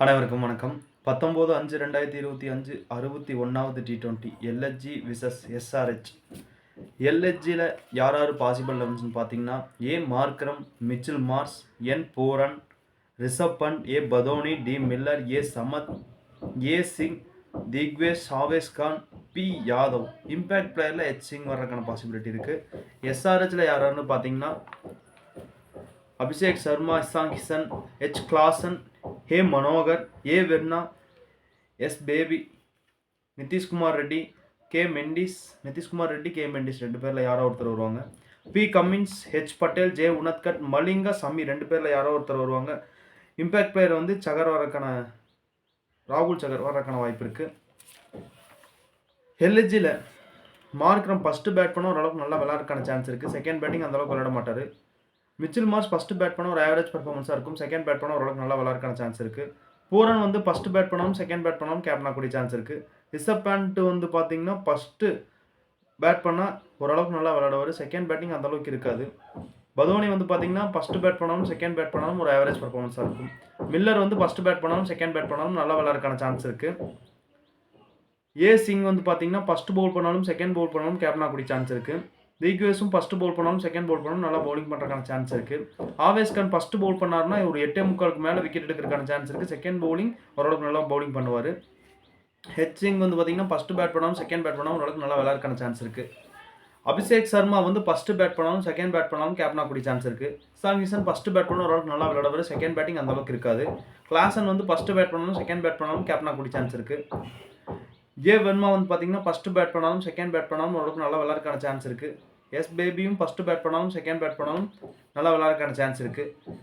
அனைவருக்கும் வணக்கம். பத்தொம்போது அஞ்சு ரெண்டாயிரத்தி இருபத்தி அஞ்சு அறுபத்தி ஒன்றாவது T twenty LSG versus SRH எல்ஹெச்ஜியில் யார் யார் பாசிபிள் லெவன்ஸ்னு பார்த்தீங்கன்னா A Markram Mitchell Marsh N Pooran Rishabh Pant A Badoni D Miller A Samad A Singh Digvesh Avesh Khan P Yadav impact பிளேயரில் H Singh வர்றதுக்கான பாசிபிலிட்டி இருக்குது எஸ்ஆர்ஹெச்சில் யார் யாருன்னு பார்த்தீங்கன்னா Abhishek Sharma Ishan Kishan H Klaasen hey Manohar A Verma S Baby Nitish Kumar Reddy K Mendis Nitish Kumar Reddy K Mendis ரெண்டு பேரில் யாரோ ஒருத்தர் வருவாங்க. P Cummins H Patel J Unadkat Malinga Shami ரெண்டு பேரில் யாரோ ஒருத்தர் வருவாங்க. இம்பேக்ட் பிளேயர் வந்து சகர் வரக்கான ராகுல் சகர் வரக்கான வாய்ப்பு இருக்குது எல்ஹெச்சியில் மார்க்ரம் ஃபஸ்ட்டு பேட் பண்ண ஓரளவுக்கு நல்லா விளாட்றக்கான சான்ஸ் இருக்குது செகண்ட் பேட்டிங் அந்தளவுக்கு விளையாட மாட்டார். மிச்சில் மார்ஸ் ஃபஸ்ட்டு பேட் பண்ண ஒரு ஆவரேஜ் பர்ஃபார்மன்ஸாக இருக்கும். செகண்ட் பேட் பண்ண ஓரளவுக்கு நல்லா விளாட்றக்கான சான்ஸ் இருக்குது பூரன் வந்து ஃபஸ்ட்டு பேட் பண்ணாலும் செகண்ட் பேட் பண்ணாலும் கேப்டன் கூடிய சான்ஸ் இருக்குது ரிஷப் பேண்ட்டு வந்து பார்த்தீங்கன்னா ஃபஸ்ட்டு பேட் பண்ணால் ஓரளவுக்கு நல்லா விளாடுவார் செகண்ட் பேட்டிங் அந்தளவுக்கு இருக்காது. பதோனி வந்து பார்த்தீங்கன்னா ஃபஸ்ட்டு பேட் பண்ணாலும் செகண்ட் பேட் பண்ணாலும் ஒரு ஆவரேஜ் பர்ஃபார்மன்ஸாக இருக்கும். மில்லர் வந்து ஃபஸ்ட்டு பேட் பண்ணாலும் செகண்ட் பேட் பண்ணாலும் நல்லா விளாட்றக்கான சான்ஸ் இருக்குது ஏ சிங் வந்து பார்த்தீங்கன்னா ஃபஸ்ட்டு பவுல் பண்ணாலும் செகண்ட் பவுல் பண்ணாலும் கேப்டன் கூடிய சான்ஸ் இருக்குது தீக்வேஸும் ஃபஸ்ட்டு பவுல் பண்ணாலும் செகண்ட் பவுல் பண்ணாலும் நல்லா பவுலிங் பண்ணுறதுக்கான சான்ஸ் இருக்குது ஆவேஸ் கான் ஃபஸ்ட்டு பவுல் பண்ணார்னா ஒரு எட்டே முக்காலுக்கு மேலே விக்கெட் எடுக்கிறதுக்கான சான்ஸ் இருக்குது செகண்ட் பவுலிங் ஓரளவுக்கு நல்லா பவுலிங் பண்ணுவார். ஹெச்சிங் வந்து பார்த்தீங்கன்னா ஃபஸ்ட்டு பேட் பண்ணாலும் செகண்ட் பேட் பண்ணாலும் ஓரளவுக்கு நல்லா விளாட்றதுக்கான சான்ஸ் இருக்குது அபிஷேக் சர்மா வந்து ஃபஸ்ட்டு பேட் பண்ணாலும் செகண்ட் பேட் பண்ணாலும் கேப்டனாக கூடிய சான்ஸ் இருக்குது சாங்கிசன் ஃபஸ்ட்டு பேட் பண்ணாலும் ஓரளவுக்கு நல்லா விளையாடுவார். செகண்ட் பேட்டிங் அந்த அளவுக்கு இருக்காது. கிளாசன் வந்து ஃபஸ்ட்டு பேட் பண்ணாலும் செகண்ட் பேட் பண்ணாலும் கேப்டனாக கூடிய சான்ஸ் இருக்குது ஜே வெர்மா வந்து பார்த்தீங்கன்னா ஃபஸ்ட்டு பேட் பண்ணாலும் செகண்ட் பேட் பண்ணாலும் ஓரளவுக்கு நல்லா விளாட்றதுக்கான சான்ஸ் இருக்குது எஸ் பேபியும் ஃபஸ்ட்டு பேட் பண்ணாலும் செகண்ட் பேட் பண்ணாலும் நல்லா விளாட்றதுக்கான சான்ஸ் இருக்குது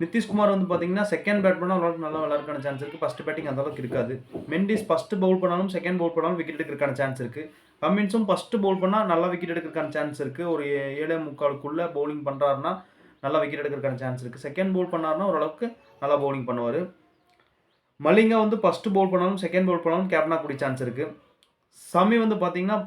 நிதிஷ்குமார் வந்து பார்த்தீங்கன்னா செகண்ட் பேட் பண்ணால் ஓரளவுக்கு நல்லா விளாட்றதுக்கான சான்ஸ் இருக்குது ஃபஸ்ட்டு பேட்டிங் அந்த அளவுக்கு இருக்காது. மெண்டிஸ் ஃபஸ்ட்டு பவுல் பண்ணாலும் செகண்ட் பவுல் பண்ணாலும் விக்கெட் எடுக்கிறதுக்கான சான்ஸ் இருக்குது கம்மின்ஸும் ஃபஸ்ட்டு பவுல் பண்ணால் நல்லா விக்கெட் எடுக்கிறதுக்கான சான்ஸ் இருக்குது ஒரு ஏழே முக்காலுக்குள்ளே பவுலிங் பண்ணுறாருன்னா நல்லா விக்கெட் எடுக்கிறதுக்கான சான்ஸ் இருக்குது செகண்ட் பவுல் பண்ணாருன்னா ஓரளவுக்கு நல்லா பவுலிங் பண்ணுவார். மலிங்கா வந்து ஃபஸ்ட்டு பவுல் பண்ணாலும் செகண்ட் பவுல் பண்ணாலும் கேப்டனாக கூடிய சான்ஸ் இருக்குது சமி வந்து பார்த்தீங்கன்னா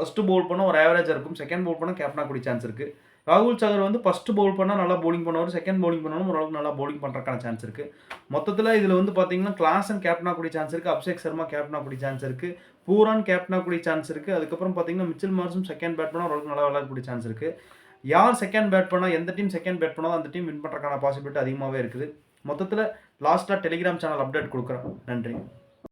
ஃபஸ்ட்டு பவுல் பண்ணால் ஒரு ஆவரேஜாக இருக்கும். செகண்ட் பவுல் பண்ணால் கேப்டனாக கூடிய சான்ஸ் இருக்குது ராகுல் சகர் வந்து ஃபஸ்ட்டு பவுல் பண்ணால் நல்லா பவுலிங் பண்ணுவார். செகண்ட் பவுலிங் பண்ணாலும் ஓரளவுக்கு நல்லா பவுலிங் பண்ணுறக்கான சான்ஸ் இருக்குது மொத்தத்தில் இதில் வந்து பார்த்தீங்கன்னா கிளாஸ் கேப்டனாக கூடிய சான்ஸ் இருக்குது அபிஷேக் சர்மா கேப்டனாக கூடிய சான்ஸ் இருக்குது பூரான் கேப்டனாக கூடிய சான்ஸ் இருக்குது அதுக்கப்புறம் பார்த்தீங்கன்னா மிச்சில் மார்ஸும் செகண்ட் பேட் பண்ணால் ஓரளவுக்கு நல்லா விளையாடக்கூடிய சான்ஸ் இருக்குது யார் செகண்ட் பேட் பண்ணால் எந்த டீம் செகண்ட் பேட் பண்ணால் அந்த டீம் வின் பண்ணுறக்கான பாசிபிலிட்டி அதிகமாகவே இருக்குது. மொத்தத்தில் லாஸ்ட்டாக டெலிகிராம் சேனல் அப்டேட் கொடுக்குறோம் நன்றி.